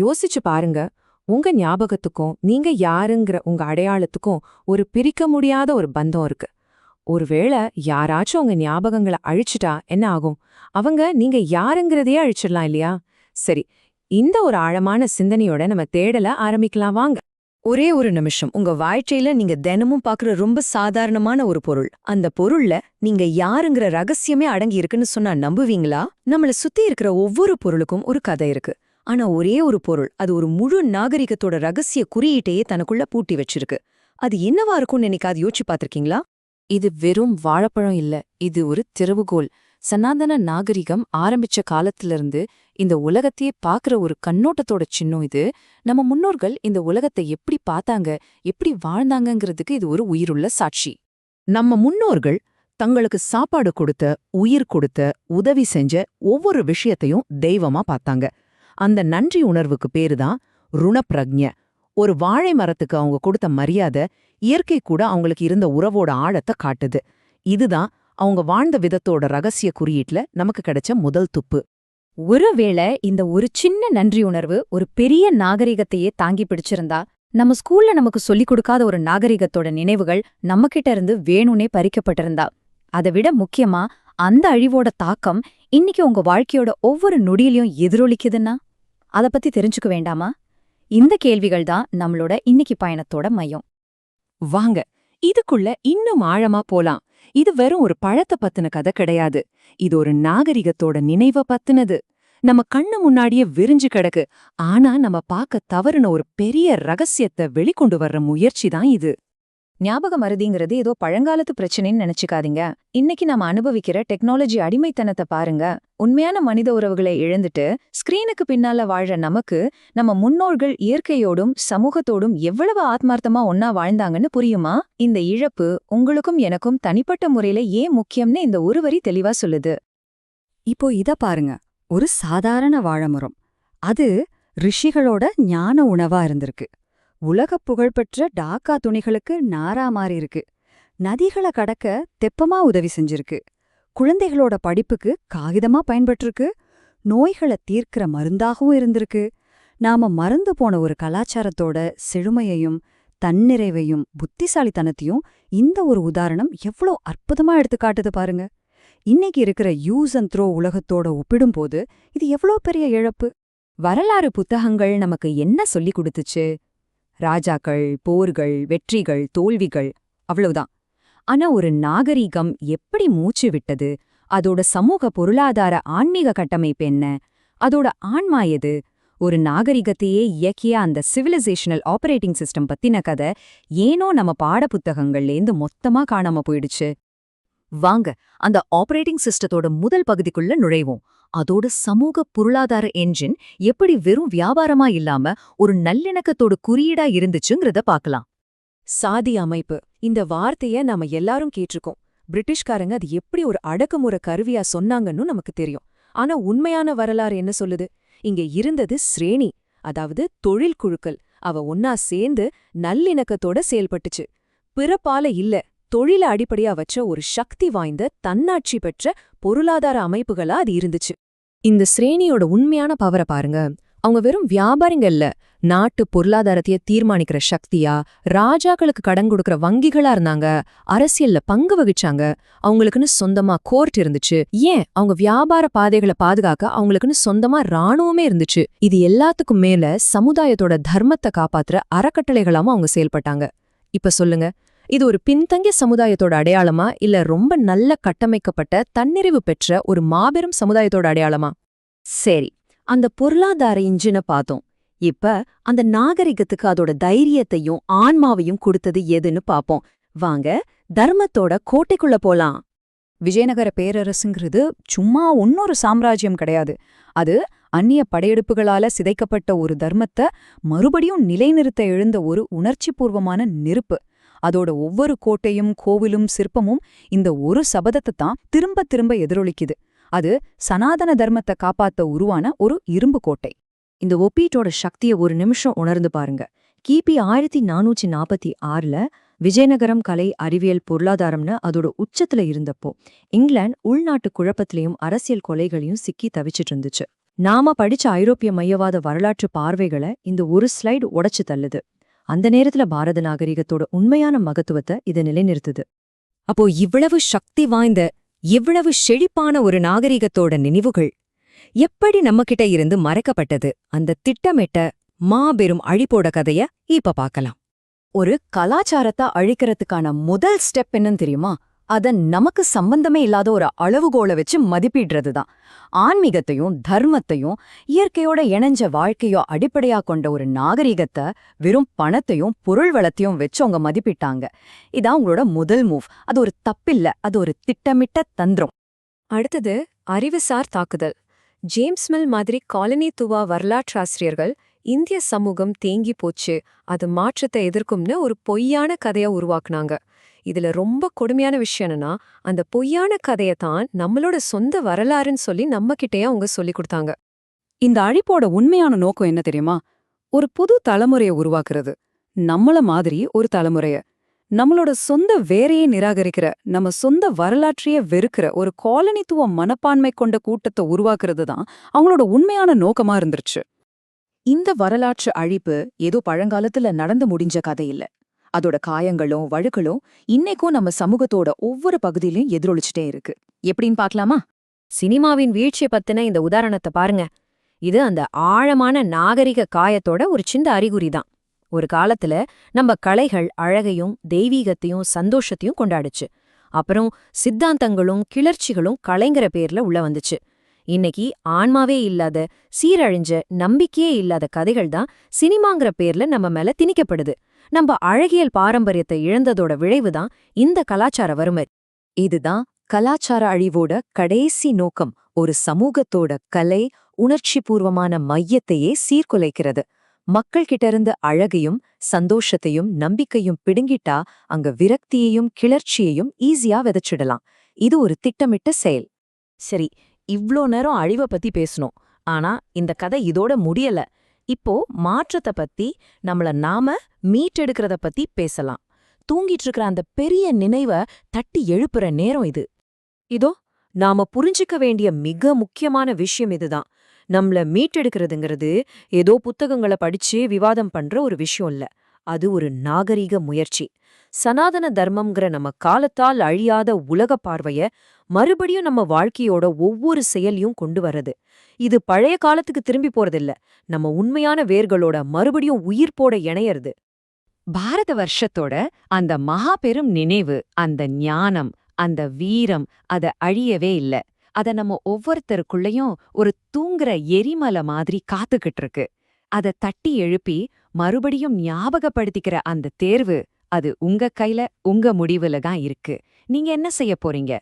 யோசிச்சு பாருங்க. உங்க ஞாபகத்துக்கும் நீங்க யாருங்கிற உங்க அடையாளத்துக்கும் ஒரு பிரிக்க முடியாத ஒரு பந்தம் இருக்கு. ஒருவேளை யாராச்சும் உங்க ஞாபகங்களை அழிச்சிட்டா என்ன ஆகும்? அவங்க நீங்க யாருங்கிறதையே அழிச்சிடலாம் இல்லையா? சரி இந்த ஒரு ஆழமான சிந்தனையோட நம்ம தேடல ஆரம்பிக்கலாம் வாங்க. ஒரே ஒரு நிமிஷம். உங்க வாழ்க்கையில நீங்க தினமும் பாக்குற ரொம்ப சாதாரணமான ஒரு பொருள். அந்த பொருள்ல நீங்க யாருங்கிற ரகசியமே அடங்கி இருக்குன்னு சொன்னா நம்புவீங்களா? நம்மள சுத்தி இருக்கிற ஒவ்வொரு பொருளுக்கும் ஒரு கதை இருக்கு. ஆனா ஒரே ஒரு பொருள். அது ஒரு முழு நாகரிகத்தோட ரகசிய குறியீட்டையே தனக்குள்ள பூட்டி வச்சிருக்கு. அது என்னவா இருக்கும்னு என்னைக்காவது யோசிச்சு பாத்திருக்கீங்களா இது வெறும் வாழைப்பழம் இல்ல. இது ஒரு திறவுகோல். சனாதன நாகரிகம் ஆரம்பிச்ச காலத்திலிருந்து இந்த உலகத்தையே பாக்குற ஒரு கண்ணோட்டத்தோட சின்னம் இது. நம்ம முன்னோர்கள் இந்த உலகத்தை எப்படி பார்த்தாங்க எப்படி வாழ்ந்தாங்கங்கிறதுக்கு இது ஒரு உயிருள்ள சாட்சி. நம்ம முன்னோர்கள் தங்களுக்கு சாப்பாடு கொடுத்த உயிர் கொடுத்த உதவி செஞ்ச ஒவ்வொரு விஷயத்தையும் தெய்வமா பார்த்தாங்க. அந்த நன்றி உணர்வுக்கு பேருதான் ருணப்பிரக்ஞ. ஒரு வாழை மரத்துக்கு அவங்க கொடுத்த மரியாதை இயற்கை கூட அவங்களுக்கு இருந்த உறவோட ஆழத்தை காட்டுது. இதுதான் அவங்க வாழ்ந்த விதத்தோட ரகசிய குறியீட்டுல நமக்கு கிடைச்ச முதல் துப்பு. ஒருவேளை இந்த ஒரு சின்ன நன்றி உணர்வு ஒரு பெரிய நாகரிகத்தையே தாங்கி பிடிச்சிருந்தா நம்ம ஸ்கூல்ல நமக்கு சொல்லிக் கொடுக்காத ஒரு நாகரிகத்தோட நினைவுகள் நம்மகிட்ட இருந்து வேணும்னே பறிக்கப்பட்டிருந்தா. அதை விட முக்கியமா அந்த அழிவோட தாக்கம் இன்னைக்கு உங்க வாழ்க்கையோட ஒவ்வொரு நொடியிலையும் எதிரொலிக்குதுன்னா? அத பத்தி தெரிஞ்சுக்க வேண்டாமா? இந்த கேள்விகள் தான் நம்மளோட இன்னைக்கு பயணத்தோட மையம். வாங்க இதுக்குள்ள இன்னும் ஆழமா போலாம். இது வெறும் ஒரு பழத்தை பத்தின கதை கிடையாது. இது ஒரு நாகரிகத்தோட நினைவ பத்தினது. நம்ம கண்ணு முன்னாடியே விரிஞ்சு கிடக்கு. ஆனா நம்ம பார்க்க தவறுன ஒரு பெரிய ரகசியத்தை வெளிக்கொண்டு வர்ற முயற்சி தான் இது. ஞாபக மருதிங்கிறது ஏதோ பழங்காலத்து பிரச்சனைன்னு நினைச்சுக்காதீங்க. இன்னைக்கு நாம அனுபவிக்கிற டெக்னாலஜி அடிமைத்தனத்தை பாருங்க. உண்மையான மனித உறவுகளை இழந்துட்டு ஸ்கிரீனுக்கு பின்னால வாழ்ற நமக்கு நம்ம முன்னோர்கள் இயற்கையோடும் சமூகத்தோடும் எவ்வளவு ஆத்மார்த்தமா ஒன்னா வாழ்ந்தாங்கன்னு புரியுமா? இந்த இழப்பு உங்களுக்கும் எனக்கும் தனிப்பட்ட முறையில ஏன் முக்கியம்னு இந்த ஒரு வரி தெளிவா சொல்லுது. இப்போ இத பாருங்க. ஒரு சாதாரண வாழைமரம் அது ரிஷிகளோட ஞான உணவா இருந்திருக்கு. உலகப் புகழ்பெற்ற டாக்கா துணிகளுக்கு நாரா மாறி இருக்கு. நதிகளை கடக்க தெப்பமா உதவி செஞ்சிருக்கு. குழந்தைகளோட படிப்புக்கு காகிதமா பயன்பட்டிருக்கு நோய்களை தீர்க்கிற மருந்தாகவும் இருந்திருக்கு. நாம மறந்து போன ஒரு கலாச்சாரத்தோட செழுமையையும் தன்னிறைவையும் புத்திசாலித்தனத்தையும் இந்த ஒரு உதாரணம் எவ்வளோ அற்புதமா எடுத்து காட்டுது பாருங்க. இன்னைக்கு இருக்கிற யூஸ் அண்ட் த்ரோ உலகத்தோட ஒப்பிடும்போது இது எவ்வளோ பெரிய இழப்பு? வரலாறு புத்தகங்கள் நமக்கு என்ன சொல்லிக் கொடுத்துச்சு? ராஜாக்கள் போர்கள் வெற்றிகள் தோல்விகள் அவ்வளவுதான். ஆனா ஒரு நாகரீகம் எப்படி மூச்சு விட்டது? அதோட சமூக பொருளாதார ஆன்மீக கட்டமைப்பு என்ன? அதோட ஆன்மா எது? ஒரு நாகரிகத்தையே இயக்கிய அந்த சிவிலைசேஷனல் ஆபரேட்டிங் சிஸ்டம் பத்தின கதை ஏனோ நம்ம பாடப்புத்தகங்கள்லேந்து மொத்தமா காணாம போயிடுச்சு. வாங்க அந்த ஆபரேட்டிங் சிஸ்டத்தோட முதல் பகுதிக்குள்ள நுழைவோம். அதோட சமூக பொருளாதார என்ஜின் எப்படி வெறும் வியாபாரமா இல்லாம ஒரு நல்லிணக்கத்தோட குறியீடா இருந்துச்சுங்கிறத பார்க்கலாம். சாதி அமைப்பு. இந்த வார்த்தைய நாம எல்லாரும் கேட்டிருக்கோம். பிரிட்டிஷ்காரங்க அது எப்படி ஒரு அடக்குமுறை கருவியா சொன்னாங்கன்னு நமக்கு தெரியும். ஆனா உண்மையான வரலாறு என்ன சொல்லுது? இங்க இருந்தது ஸ்ரேணி அதாவது தொழில் குழுக்கள். அவ ஒன்னா சேர்ந்து நல்லிணக்கத்தோட செயல்பட்டுச்சு. பிறப்பால இல்ல. தொழில அடிப்படையா வச்ச ஒரு சக்தி வாய்ந்த தன்னாட்சி பெற்ற பொருளாதார அமைப்புகளா அது இருந்துச்சு. இந்த ஸ்ரேணியோட உண்மையான பவரை பாருங்க. அவங்க வெறும் வியாபாரிங்க இல்ல. நாட்டு பொருளாதாரத்தைய தீர்மானிக்கிற சக்தியா ராஜாக்களுக்கு கடன் கொடுக்கற வங்கிகளா இருந்தாங்க. அரசியல்ல பங்கு வகிச்சாங்க. அவங்களுக்குன்னு சொந்தமா கோர்ட் இருந்துச்சு. ஏன்? அவங்க வியாபார பாதைகளை பாதுகாக்க அவங்களுக்குன்னு சொந்தமா ராணுவமே இருந்துச்சு. இது எல்லாத்துக்கும் மேல சமுதாயத்தோட தர்மத்தை காப்பாத்துற அறக்கட்டளைகளாம அவங்க செயல்பட்டாங்க. இப்ப சொல்லுங்க. இது ஒரு பின்தங்கிய சமுதாயத்தோட அடையாளமா? இல்ல ரொம்ப நல்ல கட்டமைக்கப்பட்ட தன்னிறைவு பெற்ற ஒரு மாபெரும் சமுதாயத்தோட அடையாளமா? சரி அந்த பொருளாதார இன்ஜினை பார்த்தோம். இப்ப அந்த நாகரிகத்துக்கு அதோட தைரியத்தையும் ஆன்மாவையும் கொடுத்தது எதுன்னு பாப்போம். வாங்க தர்மத்தோட கோட்டைக்குள்ள போலாம். விஜயநகர பேரரசுங்கிறது சும்மா ஒன்னொரு சாம்ராஜ்யம் கிடையாது. அது அந்நிய படையெடுப்புகளால சிதைக்கப்பட்ட ஒரு தர்மத்தை மறுபடியும் நிலைநிறுத்த எழுந்த ஒரு உணர்ச்சிபூர்வமான நெருப்பு. அதோட ஒவ்வொரு கோட்டையும் கோவிலும் சிற்பமும் இந்த ஒரு சபதத்தை தான் திரும்ப திரும்ப எதிரொலிக்குது. அது சனாதன தர்மத்தை காப்பாத்த உருவான ஒரு இரும்பு கோட்டை. இந்த ஒப்பீட்டோட சக்தியை ஒரு நிமிஷம் உணர்ந்து பாருங்க. கிபி ஆயிரத்தி நானூற்றி நாற்பத்தி ஆறுல விஜயநகரம் கலை அறிவியல் பொருளாதாரம்னு அதோட உச்சத்துல இருந்தப்போ இங்கிலாந்து உள்நாட்டு குழப்பத்திலையும் அரசியல் கொலைகளையும் சிக்கி தவிச்சிட்டு இருந்துச்சு. நாம படிச்ச ஐரோப்பிய மையவாத வரலாற்று பார்வைகளை இந்த ஒரு ஸ்லைடு உடைச்சு தள்ளுது. அந்த நேரத்துல பாரத நாகரிகத்தோட உண்மையான மகத்துவத்தை இது நிலைநிறுத்துது. அப்போ இவ்வளவு சக்தி வாய்ந்த இவ்வளவு செழிப்பான ஒரு நாகரிகத்தோட நினைவுகள் எப்படி நம்மகிட்ட இருந்து மறைக்கப்பட்டது? அந்த திட்டமிட்ட மாபெரும் அழிப்போட கதைய இப்ப பார்க்கலாம். ஒரு கலாச்சாரத்தை அழிக்கிறதுக்கான முதல் ஸ்டெப் என்னன்னு தெரியுமா? அத நமக்கு சம்பந்தமே இல்லாத ஒரு அளவுகோலை வச்சு மதிப்பிடுறது தான் ஆன்மீகத்தையும் தர்மத்தையும் இயற்கையோட இணைஞ்ச வாழ்க்கையோ அடிப்படையா கொண்ட ஒரு நாகரிகத்தை வெறும் பணத்தையும் பொருள் வளத்தையும் வச்சு அவங்க மதிப்பிட்டாங்க. இதான் உங்களோட முதல் மூவ் அது ஒரு தப்பில்ல. அது ஒரு திட்டமிட்ட தந்திரம். அடுத்தது அறிவுசார் தாக்குதல். ஜேம்ஸ் மில் மாதிரி காலனித்துவா வரலாற்றாசிரியர்கள் இந்திய சமூகம் தேங்கி போச்சு. அது மாற்றத்தை எதிர்க்கும்னு ஒரு பொய்யான கதைய உருவாக்குனாங்க. இதுல ரொம்ப கொடுமையான விஷயம் என்னன்னா அந்த பொய்யான கதையை தான் நம்மளோட சொந்த வரலாறுன்னு சொல்லி நம்ம அவங்க சொல்லி கொடுத்தாங்க. இந்த அழிப்போட உண்மையான நோக்கம் என்ன தெரியுமா? ஒரு புது தலைமுறையை உருவாக்குறது. நம்மள மாதிரி ஒரு தலைமுறைய. நம்மளோட சொந்த வேரையே நிராகரிக்கிற நம்ம சொந்த வரலாற்றையே வெறுக்கிற ஒரு காலனித்துவ மனப்பான்மை கொண்ட கூட்டத்தை உருவாக்குறது தான் அவங்களோட உண்மையான நோக்கமா இருந்துருச்சு. இந்த வரலாற்று அழிப்பு ஏதோ பழங்காலத்துல நடந்து முடிஞ்ச கதை இல்ல. அதோட காயங்களும் வழுக்களும் இன்னைக்கும் நம்ம சமூகத்தோட ஒவ்வொரு பகுதியிலும் எதிரொலிச்சுட்டே இருக்கு. எப்படின்னு பார்க்கலாமா? சினிமாவின் வீழ்ச்சியை பத்தின இந்த உதாரணத்தை பாருங்க. இது அந்த ஆழமான நாகரிக காயத்தோட ஒரு சின்ன அறிகுறி தான். ஒரு காலத்துல நம்ம கலைகள் அழகையும் தெய்வீகத்தையும் சந்தோஷத்தையும் கொண்டாடுச்சு. அப்புறம் சித்தாந்தங்களும் கிளர்ச்சிகளும் கலைங்கிற பேர்ல உள்ள வந்துச்சு. இன்னைக்கு ஆன்மாவே இல்லாத சீரழிஞ்ச நம்பிக்கையே இல்லாத கதைகள் தான் சினிமாங்கிற பேர்ல நம்ம மேல திணிக்கப்படுது. நம்ம அழகியல் பாரம்பரியத்தை இழந்ததோட விளைவுதான் இந்த கலாச்சார வறுமை. இதுதான் கலாச்சார அழிவோட கடைசி நோக்கம். ஒரு சமூகத்தோட கலை உணர்ச்சி பூர்வமான மையத்தையே சீர்குலைக்கிறது. மக்கள் கிட்ட இருந்து அழகையும் சந்தோஷத்தையும் நம்பிக்கையும் பிடுங்கிட்டா அங்க விரக்தியையும் கிளர்ச்சியையும் ஈஸியா விதைச்சிடலாம். இது ஒரு திட்டமிட்ட செயல். சரி இவ்ளோ நேரம் அழிவ பத்தி பேசணும் ஆனா இந்த கதை இதோட முடியல. இப்போ மாற்றத்தை பத்தி நம்மள நாம மீட்டெடுக்கிறத பத்தி பேசலாம். தூங்கிட்டு இருக்கிற அந்த பெரிய நினைவ தட்டி எழுப்புற நேரம் இது. இதோ நாம புரிஞ்சுக்க வேண்டிய மிக முக்கியமான விஷயம் இதுதான். நம்மள மீட்டெடுக்கிறதுங்கிறது ஏதோ புத்தகங்களை படிச்சு விவாதம் பண்ற ஒரு விஷயம் இல்ல. அது ஒரு நாகரீக முயற்சி. சனாதன தர்மம்ங்கிற நம்ம காலத்தால் அழியாத உலக பார்வைய மறுபடியும் நம்ம வாழ்க்கையோட ஒவ்வொரு செயலையும் கொண்டு வர்றது. இது பழைய காலத்துக்கு திரும்பி போறதில்ல. நம்ம உண்மையான வேர்களோட மறுபடியும் உயிர்ப்போட இணையறது. பாரத வருஷத்தோட அந்த மகா பெரும் நினைவு அந்த ஞானம் அந்த வீரம் அத அழியவே இல்ல. அத நம்ம ஒவ்வொருத்தருக்குள்ளயும் ஒரு தூங்குற எரிமலை மாதிரி காத்துக்கிட்டு இருக்கு. அத தட்டி எழுப்பி மறுபடியும் ஞாபகப்படுத்திக்கிற அந்த தேர்வு அது உங்க கையில உங்க முடிவுல தான் இருக்கு. நீங்க என்ன செய்ய போறீங்க?